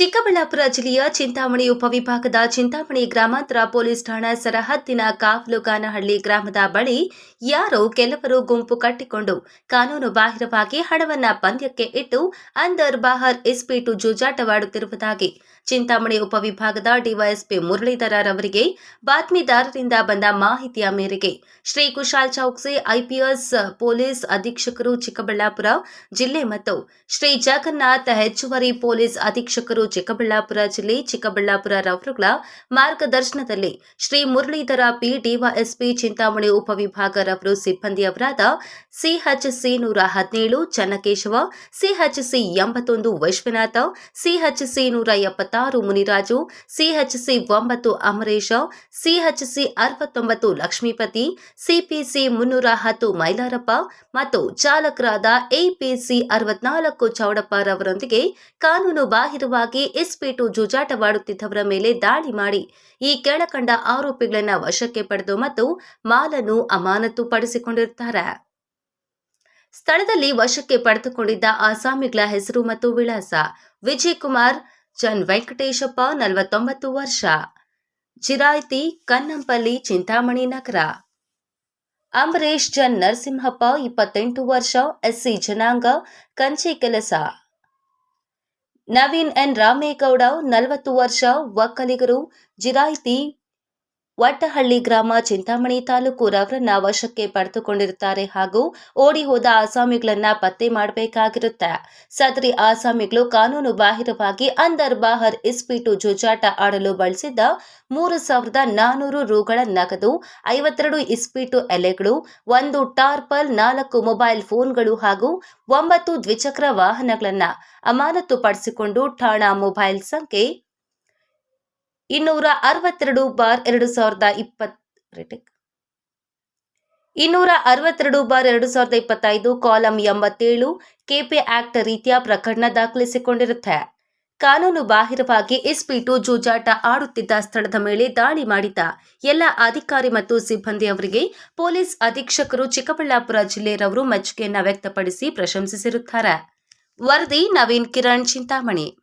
ಚಿಕ್ಕಬಳ್ಳಾಪುರ ಜಿಲ್ಲೆಯ ಚಿಂತಾಮಣಿ ಉಪವಿಭಾಗದ ಚಿಂತಾಮಣಿ ಗ್ರಾಮಾಂತರ ಪೊಲೀಸ್ ಠಾಣಾ ಸರಹದ್ದಿನ ಕಾವಲುಗಾನಹಳ್ಳಿ ಗ್ರಾಮದ ಬಳಿ ಯಾರೋ ಕೆಲವರು ಗುಂಪು ಕಟ್ಟಿಕೊಂಡು ಕಾನೂನು ಬಾಹಿರವಾಗಿ ಹಣವನ್ನ ಪಂದ್ಯಕ್ಕೆ ಇಟ್ಟು ಅಂದರ್ ಬಾಹರ್ ಇಸ್ಪೀಟು ಜೂಜಾಟವಾಡುತ್ತಿರುವುದಾಗಿ ಚಿಂತಾಮಣಿ ಉಪವಿಭಾಗದ ಡಿವೈಎಸ್ಪಿ ಮುರಳೀಧರ ರವರಿಗೆ ಬಾತ್ಮೀದಾರರಿಂದ ಬಂದ ಮಾಹಿತಿಯ ಮೇರೆಗೆ ಶ್ರೀ ಕುಶಾಲ್ ಚೌಕ್ಸಿ ಐಪಿಎಸ್ ಪೊಲೀಸ್ ಅಧೀಕ್ಷಕರು ಚಿಕ್ಕಬಳ್ಳಾಪುರ ಜಿಲ್ಲೆ ಮತ್ತು ಶ್ರೀ ಜಗನ್ನಾಥ್ ಹೆಚ್ಚುವರಿ ಪೊಲೀಸ್ ಅಧೀಕ್ಷಕರು ಚಿಕ್ಕಬಳ್ಳಾಪುರ ಜಿಲ್ಲೆ ಚಿಕ್ಕಬಳ್ಳಾಪುರ ರವರುಗಳ ಮಾರ್ಗದರ್ಶನದಲ್ಲಿ ಶ್ರೀ ಮುರಳೀಧರ ಪಿ ಡಿವೈಎಸ್ಪಿ ಚಿಂತಾಮಣಿ ಉಪವಿಭಾಗರವರು ಸಿಬ್ಬಂದಿಯವರಾದ ಸಿಎಚ್ಸಿ ನೂರ ಹದಿನೇಳು, ಚನ್ನಕೇಶವ ಸಿಎಚ್ಸಿ ಎಂಬತ್ತೊಂದು ವಿಶ್ವನಾಥ ಸಿಎಚ್ಸಿ ನೂರ ಎಪ್ಪತ್ತಾರು ಮುನಿರಾಜು ಸಿಎಚ್ಸಿ ಒಂಬತ್ತು ಅಮರೇಶ ಸಿಎಚ್ಸಿ ಅರವತ್ತೊಂಬತ್ತು ಲಕ್ಷ್ಮೀಪತಿ, ಸಿಪಿಸಿ ಮುನ್ನೂರ ಹತ್ತು ಮೈಲಾರಪ್ಪ ಮತ್ತು ಚಾಲಕರಾದ ಎಪಿಸಿ ಅರವತ್ನಾಲ್ಕು ಚೌಡಪ್ಪರವರೊಂದಿಗೆ ಕಾನೂನು ಬಾಹಿರವಾಗಿ ಇಸ್ಪೀಟು ಜೂಜಾಟವಾಡುತ್ತಿದ್ದವರ ಮೇಲೆ ದಾಳಿ ಮಾಡಿ ಈ ಕೆಳಕಂಡ ಆರೋಪಿಗಳನ್ನು ವಶಕ್ಕೆ ಪಡೆದು ಮತ್ತು ಮಾಲನ್ನು ಅಮಾನತು ಪಡಿಸಿಕೊಂಡಿರುತ್ತಾರೆ ಸ್ಥಳದಲ್ಲಿ ವಶಕ್ಕೆ ಪಡೆದುಕೊಂಡಿದ್ದ ಆಸಾಮಿಗಳ ಹೆಸರು ಮತ್ತು ವಿಳಾಸ ವಿಜಯ್ ಕುಮಾರ್ ಚನ್ ವೆಂಕಟೇಶಪ್ಪ, ನಲವತ್ತೊಂಬತ್ತು ವರ್ಷ, ಚಿರಾಯ್ತಿ, ಕನ್ನಂಪಲ್ಲಿ, ಚಿಂತಾಮಣಿ ನಗರ. ಅಂಬರೀಶ್ ಜನ್ ನರಸಿಂಹಪ್ಪ, ಇಪ್ಪತ್ತೆಂಟು ವರ್ಷ, ಎಸ್ಸಿ ಜನಾಂಗ ಕಂಚೆ ಕೆಲಸ ನವೀನ್ ಎನ್ ರಾಮೇಗೌಡ ನಲವತ್ತು ವರ್ಷ ಒಕ್ಕಲಿಗರು ಜಿರಾಯ್ತಿ ವಟ್ಟಹಳ್ಳಿ ಗ್ರಾಮ ಚಿಂತಾಮಣಿ ತಾಲೂಕು ರವರನ್ನ ವಶಕ್ಕೆ ಪಡೆದುಕೊಂಡಿರುತ್ತಾರೆ ಹಾಗೂ ಓಡಿ ಹೋದ ಆಸಾಮಿಗಳನ್ನ ಪತ್ತೆ ಮಾಡಬೇಕಾಗಿರುತ್ತೆ. ಸದರಿ ಆಸಾಮಿಗಳು ಕಾನೂನು ಬಾಹಿರವಾಗಿ ಅಂದರ್ ಬಾಹರ್ ಇಸ್ಪೀಟು ಜುಜಾಟ ಆಡಲು ಬಳಸಿದ್ದ ಮೂರು ಸಾವಿರದ ನಾನೂರು ರುಗಳ ನಗದು, ಐವತ್ತೆರಡು ಇಸ್ಪೀಟು ಎಲೆಗಳು, ಒಂದು ಟಾರ್ಪಲ್, ನಾಲ್ಕು ಮೊಬೈಲ್ ಫೋನ್ಗಳು ಹಾಗೂ ಒಂಬತ್ತು ದ್ವಿಚಕ್ರ ವಾಹನಗಳನ್ನು ಅಮಾನತು ಪಡಿಸಿಕೊಂಡು ಠಾಣಾ ಮೊಬೈಲ್ ಸಂಖ್ಯೆ ಇನ್ನೂರ ಅರವತ್ತೆರಡು ಬಾರ್ ಎರಡು ಸಾವಿರದ ಇಪ್ಪತ್. ಇನ್ನೂರ ಅರವತ್ತೆರಡು ಬಾರ್ ಎರಡು ಸಾವಿರದ ಇಪ್ಪತ್ತೈದು, ಕಾಲಂ ಎಂಬತ್ತೇಳು, ಕೆಪಿ ಆಕ್ಟ್ ರೀತಿಯ ಪ್ರಕರಣ ದಾಖಲಿಸಿಕೊಂಡಿರುತ್ತೆ. ಕಾನೂನು ಬಾಹಿರವಾಗಿ ಇಸ್ಪೀಟು ಜೂಜಾಟ ಆಡುತ್ತಿದ್ದ ಸ್ಥಳದ ಮೇಲೆ ದಾಳಿ ಮಾಡಿದ್ದ ಎಲ್ಲ ಅಧಿಕಾರಿ ಮತ್ತು ಸಿಬ್ಬಂದಿಯವರಿಗೆ ಪೊಲೀಸ್ ಅಧೀಕ್ಷಕರು ಚಿಕ್ಕಬಳ್ಳಾಪುರ ಜಿಲ್ಲೆಯವರು ಮೆಚ್ಚುಗೆಯನ್ನು ವ್ಯಕ್ತಪಡಿಸಿ ಪ್ರಶಂಸಿಸಿರುತ್ತಾರೆ. ವರದಿ ನವೀನ್ ಕಿರಣ್ ಚಿಂತಾಮಣಿ.